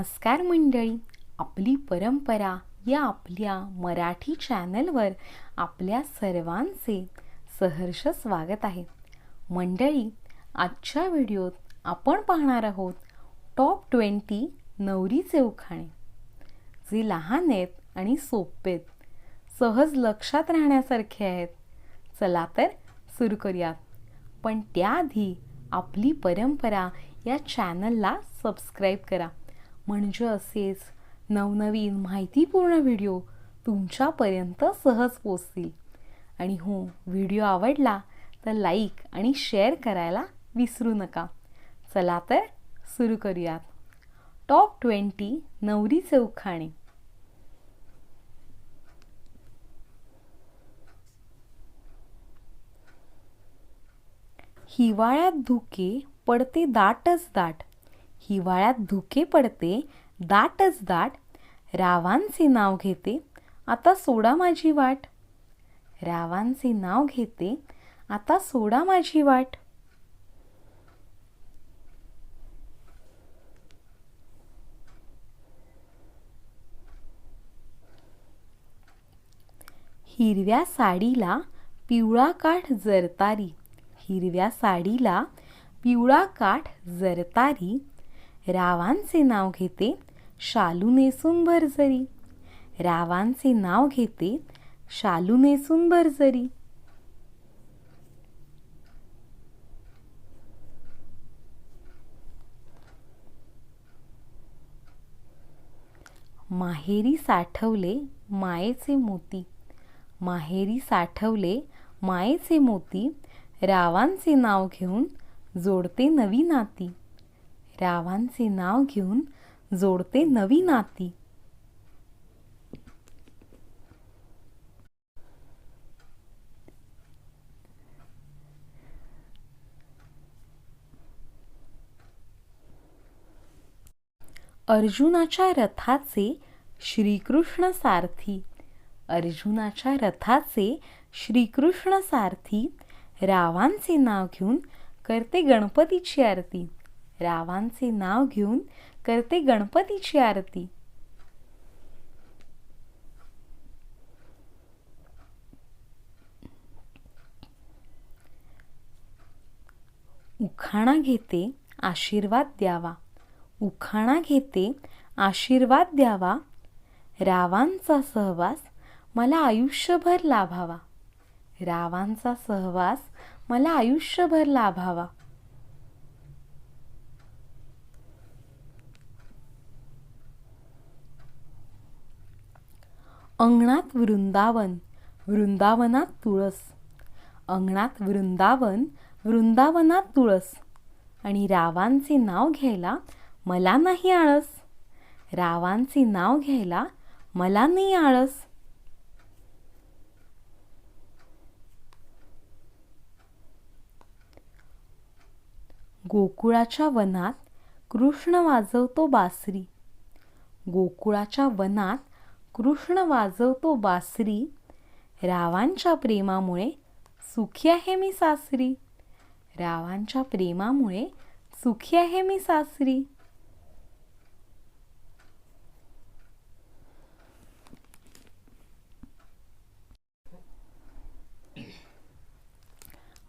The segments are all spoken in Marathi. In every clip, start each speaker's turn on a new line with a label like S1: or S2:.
S1: नमस्कार मंडळी. आपली परंपरा या आपल्या मराठी चॅनलवर आपल्या सर्वांचे सहर्ष स्वागत आहे. मंडळी आजच्या व्हिडिओत आपण पाहणार आहोत टॉप ट्वेंटी नवरीचे उखाणे. जे लहान आहेत आणि सोपे आहेत. सहज लक्षात राहण्यासारखे आहेत. चला तर सुरू करूयात. पण त्याआधी आपली परंपरा या चॅनलला सबस्क्राईब करा. म्हणजे असेच नवनवीन माहितीपूर्ण व्हिडिओ तुमच्यापर्यंत सहज पोचतील आणि हो व्हिडिओ आवडला तर लाईक आणि शेअर करायला विसरू नका. चला तर सुरू करूयात. टॉप ट्वेंटी नवरीचे उखाणे हिवाळ्यात धुके पडते दाटच दाट. हिवाळ्यात धुके पडते दाटच दाट. रावांचे नाव घेते आता सोडा माझी वाट. रावांचे नाव घेते आता सोडा माझी वाट. हिरव्या साडीला पिवळा काठ जरतारी. हिरव्या साडीला पिवळा काठ जरतारी. रावांचे नाव घेते शालू नेसून भरजरी रावांचे नाव घेते शालू नेसून भरजरी माहेरी साठवले मायेचे मोती. माहेरी साठवले मायेचे मोती. रावांचे नाव घेऊन जोडते नवी नाती. रावांचे नाव घेऊन जोडते नवी नाती. अर्जुनाच्या रथाचे श्रीकृष्ण सारथी. अर्जुनाच्या रथाचे श्रीकृष्ण सारथी रावांचे नाव घेऊन करते गणपतीची आरती. रावांचे नाव घेऊन करते गणपतीची आरती. उखाणा घेते आशीर्वाद द्यावा. उखाणा घेते आशीर्वाद द्यावा. रावांचा सहवास मला आयुष्यभर लाभावा. रावांचा सहवास मला आयुष्यभर लाभावा. अंगणात वृंदावन वृंदावनात तुळस. अंगणात वृंदावन वृंदावनात तुळस. आणि रावांचे नाव घ्यायला मला नाही आळस. रावांचे नाव घ्यायला मला नाही आळस. गोकुळाच्या वनात कृष्ण वाजवतो बासरी. गोकुळाच्या वनात कृष्ण वाजवतो बासरी. रावांच्या प्रेमामुळे सुखी आहे मी सासरी. रावांच्या प्रेमामुळे सुखी आहे मी सासरी.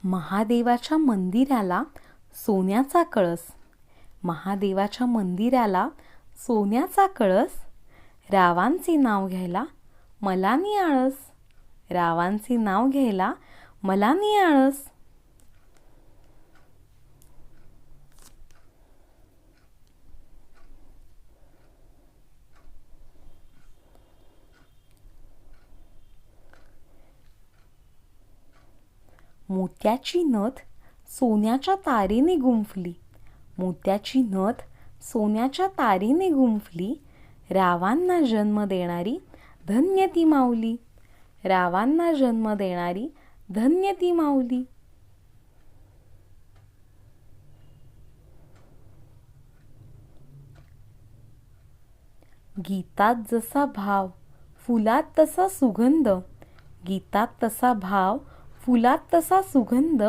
S1: महादेवाच्या मंदिराला सोन्याचा कळस. महादेवाच्या मंदिराला सोन्याचा कळस रावांचे नाव घ्यायला मला नाही आळस. रावांचे नाव घ्यायला मला नाही आळस. मोत्याची नथ सोन्याच्या तारेने गुंफली. मोत्याची नथ सोन्याच्या तारेने गुंफली. रावांना जन्म देणारी धन्य ती माऊली. रावांना जन्म देणारी धन्य ती माऊली. गीतात जसा भाव फुलात तसा सुगंध. गीतात तसा भाव फुलात तसा सुगंध.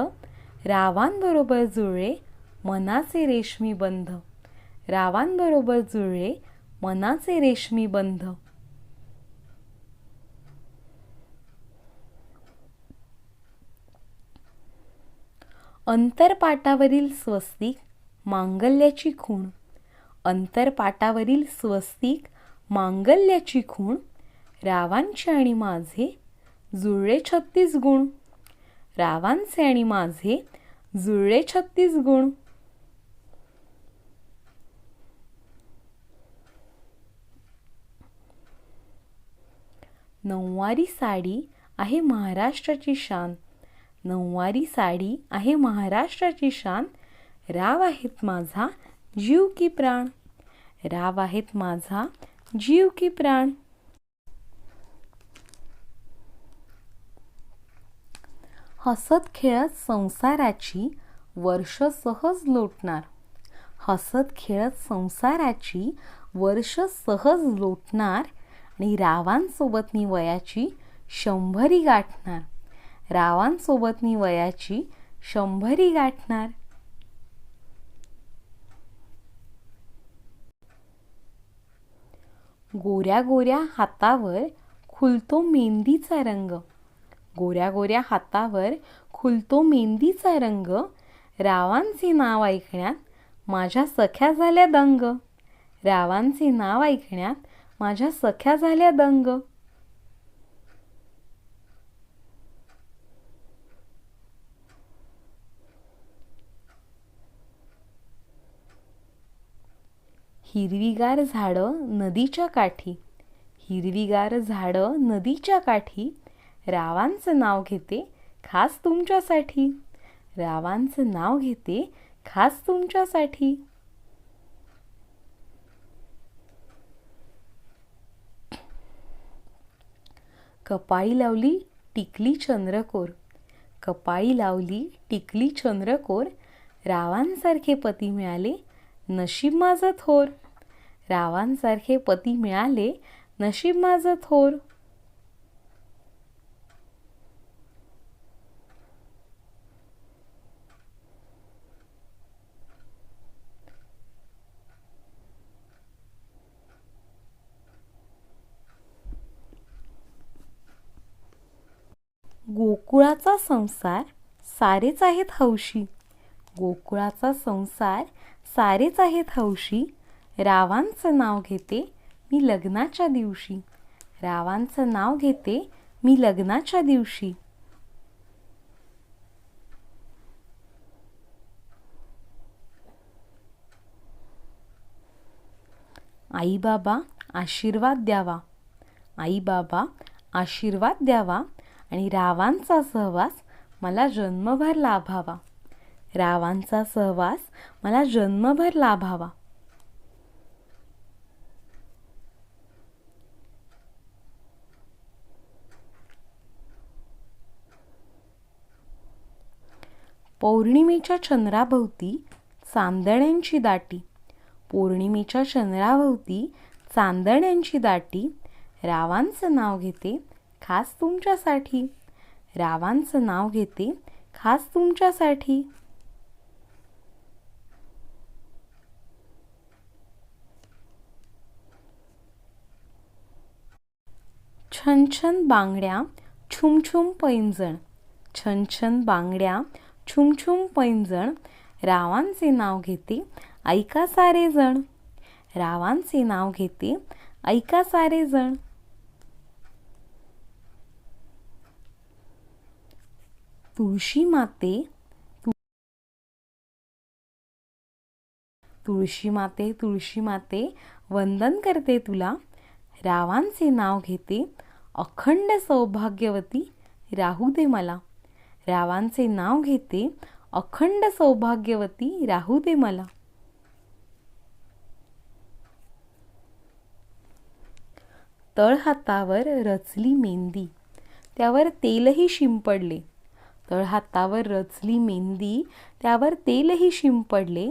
S1: रावांबरोबर जुळले मनाचे रेशमी बंध. रावांबरोबर जुळले मनाचे रेशमी बंध. अंतरपाटावरील स्वस्तिक मांगल्याची खूण. अंतरपाटावरील स्वस्तिक मांगल्याची खूण. रावांचे आणि माझे जुळले छत्तीस गुण. रावांचे आणि माझे जुळले छत्तीस गुण. नऊवारी साडी आहे महाराष्ट्राची शान. नऊवारी साडी आहे महाराष्ट्राची शान. राव आहेत माझा जीव की प्राण. राव आहेत माझा जीव की प्राण. हसत खेळत संसाराची वर्ष सहज लोटणार. हसत खेळत संसाराची वर्ष सहज लोटणार. आणि रावांसोबत मी वयाची शंभरी गाठणार. रावांसोबत मी वयाची शंभरी गाठणार. गोऱ्या गोऱ्या हातावर खुलतो मेहंदीचा रंग. गोऱ्या गोऱ्या हातावर खुलतो मेहंदीचा रंग. रावांचे नाव ऐकण्यात माझ्या सख्या झाल्या दंग. रावांचे नाव ऐकण्यात माझ्या सख्या झाल्या दंग. हिरवीगार झाडं नदीच्या काठी. हिरवीगार झाडं नदीच्या काठी. रावांचं नाव घेते खास तुमच्यासाठी. रावांचं नाव घेते खास तुमच्यासाठी. कपाळी लावली टिकली चंद्रकोर. कपाळी लावली टिकली चंद्रकोर. रावांसारखे पती मिळाले नशीब माझं थोर. रावांसारखे पती मिळाले नशीब माझं थोर. गोकुळाचा संसार सारेच आहेत हौशी. गोकुळाचा संसार सारेच आहेत हौशी. रावांचं नाव घेते मी लग्नाच्या दिवशी. रावांचं नाव घेते मी लग्नाच्या दिवशी. आई बाबा आशीर्वाद द्यावा. आई बाबा आशीर्वाद द्यावा. आणि रावांचा सहवास मला जन्मभर लाभावा. रावांचा सहवास मला जन्मभर लाभावा. पौर्णिमेच्या चंद्राभोवती चांदण्यांची दाटी. पौर्णिमेच्या चंद्राभोवती चांदण्यांची दाटी. रावांचं नाव घेते खास तुमच्यासाठी. रावांचं नाव घेते खास तुमच्यासाठी. छनछन बांगड्या छुमछुम पैंजण. छनछन बांगड्या छुमछुम पैंजण. रावांचे नाव घेते ऐका सारे जण. रावांचे नाव घेते ऐका सारे जण. तुळशी माते तुळशी माते तुळशी माते वंदन करते तुला. रावांचे नाव घेते अखंड सौभाग्यवती राहू दे मला. रावांचे नाव घेते अखंड सौभाग्यवती राहू दे मला. तळहातावर रचली मेंदी. त्यावर तेलही शिंपडले. तळहातावर रचली मेहंदी त्यावर तेलही शिंपडले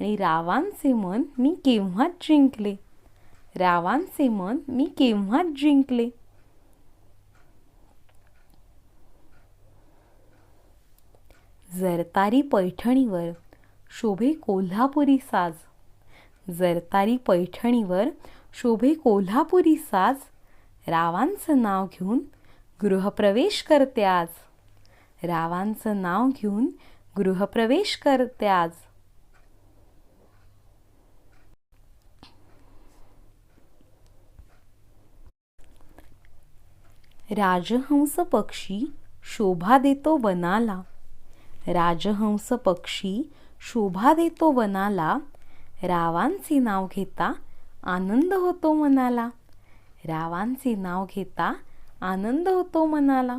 S1: आणि रावांचे मन मी केव्हाच जिंकले? रावांचे मन मी केव्हाच जिंकले? जरतारी पैठणीवर शोभे कोल्हापुरी साज. जरतारी पैठणीवर शोभे कोल्हापुरी साज. रावांचं नाव घेऊन गृहप्रवेश करते आज. रावांचं नाव घेऊन गृहप्रवेश करते आज. राजहंस पक्षी शोभा देतो वनाला. राजहंस पक्षी शोभा देतो वनाला. रावांचे नाव घेता आनंद होतो मनाला. रावांचे नाव घेता आनंद होतो मनाला.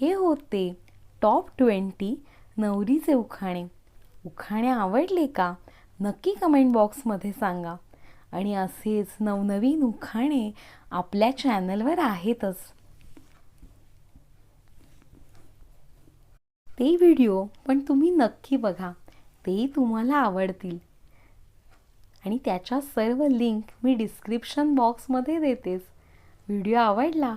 S1: हे होते. टॉप ट्वेंटी नवरीचे उखाणे. उखाणे आवडले का? नक्की कमेंट बॉक्समध्ये सांगा. आणि असेच नवनवीन उखाणे आपल्या चॅनलवर आहेतच. ते व्हिडिओ पण तुम्ही नक्की बघा. ते तुम्हाला आवडतील. आणि त्याच्या सर्व लिंक मी डिस्क्रिप्शन बॉक्समध्ये देतेच. व्हिडिओ आवडला